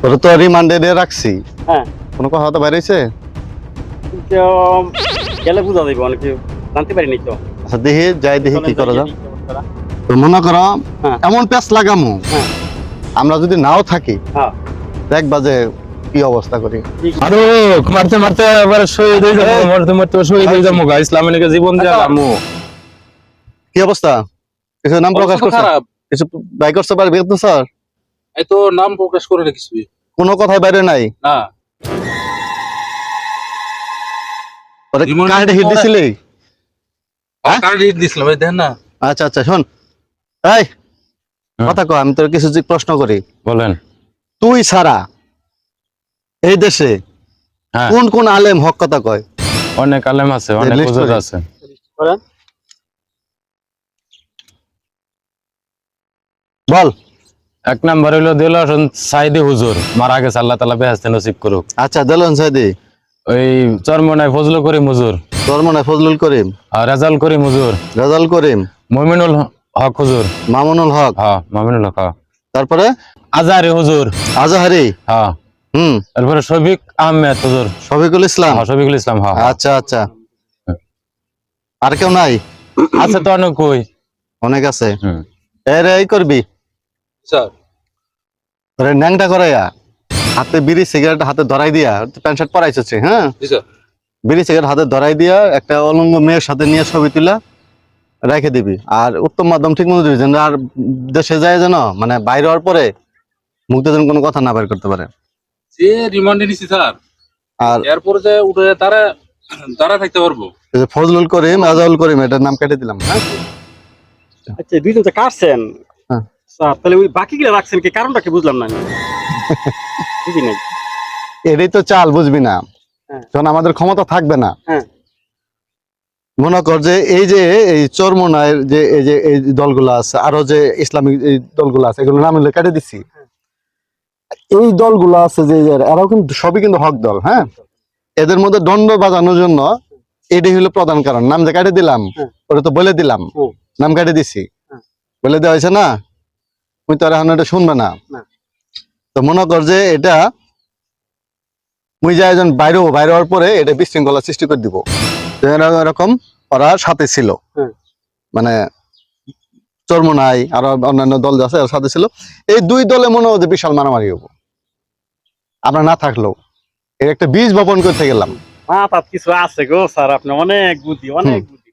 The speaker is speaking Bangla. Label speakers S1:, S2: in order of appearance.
S1: তোর তো রিমান্ডে দিয়ে রাখছি।
S2: হ্যাঁ।
S1: কোনো কথা তো বাইরেছে
S2: গেলে বুঝা যাবে অনেকে জানতে পারিনি তো।
S1: আচ্ছা দেখি যাই দেখি কি করা যায়। তো মনে করো
S2: হ্যাঁ।
S1: এমন প্যাচ লাগামু
S2: হ্যাঁ।
S1: আমরা যদি নাও থাকি
S2: হ্যাঁ।
S1: দেখবা যে কি অবস্থা করি।
S3: আরও মারতে মারতে এবার শহীদ হয়ে যাব মারতে মারতে শহীদ হয়ে যাব গা ইসলামের জীবন দিয়ে যাব
S1: কি অবস্থা? কিছু নাম প্রকাশ করছ?
S4: খারাপ।
S1: কিছু বাই করতে পারবে তো স্যার
S4: এই তো নাম প্রকাশ করে রেখেছি
S1: কোনো কথাই বাইরে নাই?
S4: না।
S1: ওরে হিট দিছিলি? হ্যাঁ?
S4: কার্ড হিট দিছিলাম? এই দেখেন না।
S1: আচ্ছা আচ্ছা শোন। এই কথা কো আমি তোর কিছু প্রশ্ন করি।
S3: বলেন।
S1: তুই ছাড়া এই দেশে
S3: হ্যাঁ।
S1: কোন কোন আলেম হক কথা কয়?
S3: অনেক আলেম আছে অনেক হুজুর আছে।
S1: বল।
S3: এক নাম্বার হইল দিল সাইদি হুজুর মারা গেছে আল্লাহ তালা বেহাস্তে নসিব করুক।
S1: আচ্ছা দেলন সাইদি?
S3: ওই চরমনায় ফজল করিম হুজুর।
S1: তোর মনে হয় ফজলুল করিম?
S3: আর রেজাল করিম হুজুর।
S1: রাজাল করিম?
S3: মমিনুল হক হুজুর।
S1: মামুনুল হক?
S3: হ্যাঁ মমিনুল হক হ্যাঁ।
S1: তারপরে?
S3: আজারি হুজুর।
S1: আজহারি?
S3: হ্যাঁ।
S1: হুম।
S3: তারপরে শফিক আহমেদ হুজুর।
S1: শফিকুল ইসলাম?
S3: হ্যাঁ শফিকুল ইসলাম হ্যাঁ হ্যাঁ।
S1: আচ্ছা আচ্ছা। আর কেউ নাই?
S3: আছে তো অনেক কই।
S1: অনেক আছে।
S3: হুম।
S1: এর এই করবি?
S4: স্যার।
S1: তোরে ন্যাংটা করাইয়া হাতে বিড়ি সিগারেট হাতে ধরাই দিয়া প্যান্ট শার্ট পরাইছে হ্যাঁ? বিড়ি সিগারেট হাতে ধরাই দিয়া একটা অলঙ্গ মেয়ের সাথে নিয়ে ছবি তুলা রেখে দিবি। আর উত্তম মাধ্যম ঠিক মতো দিবি যেন আর দেশে যায় যেন মানে বাইরে হওয়ার পরে মুখ যেন কোনো কথা না বের করতে পারে।
S4: যে রিমান্ডে নিছি স্যার
S1: আর
S4: এরপরে যে উঠে তারা তারা থাকতে পারব।
S1: ফজলুল করিম আজাউল করিম এটার নাম কেটে দিলাম হ্যাঁ?
S2: আচ্ছা দুইজন তো কাটছেন।
S1: হ্যাঁ।
S2: স্যার তাহলে ওই বাকি গুলো রাখছেন কি? কারণটা কি বুঝলাম না বুঝি নাই।
S1: এটাই তো চাল বুঝবি না।
S2: হ্যাঁ।
S1: যখন আমাদের ক্ষমতা থাকবে না
S2: হ্যাঁ।
S1: মনে কর যে এই যে এই চরমনায়ের যে এই যে এই দলগুলো আছে আরও যে ইসলামিক এই দলগুলো আছে এগুলো নাম কেটে দিচ্ছি এই দলগুলো আছে যে এরাও কিন্তু সবই কিন্তু হক দল হ্যাঁ? এদের মধ্যে দণ্ড বাজানোর জন্য এটাই হলো প্রধান কারণ। নাম যে কেটে দিলাম
S2: হ্যাঁ।
S1: ওটা তো বলে দিলাম। নাম কেটে দিছি।
S2: হ্যাঁ।
S1: বলে দেওয়া হয়েছে না? তুই তো আর এখন এটা শুনবে না। তো মনে কর যে এটা মুই যাই একজন বাইরে বাইরে হওয়ার পরে এটা বিশৃঙ্খলা সৃষ্টি করে দিব। এরকম ওরা সাথে ছিল।
S2: হুম।
S1: মানে চর্মনাই আর অন্যান্য দল যে আছে সাথে ছিল। এই দুই দলে মনে হয় যে বিশাল মারামারি হব। আমরা না থাকলেও। এর একটা বীজ বপন করতে গেলাম।
S2: কিছু আছে গো স্যার আপনি অনেক বুদ্ধি অনেক বুদ্ধি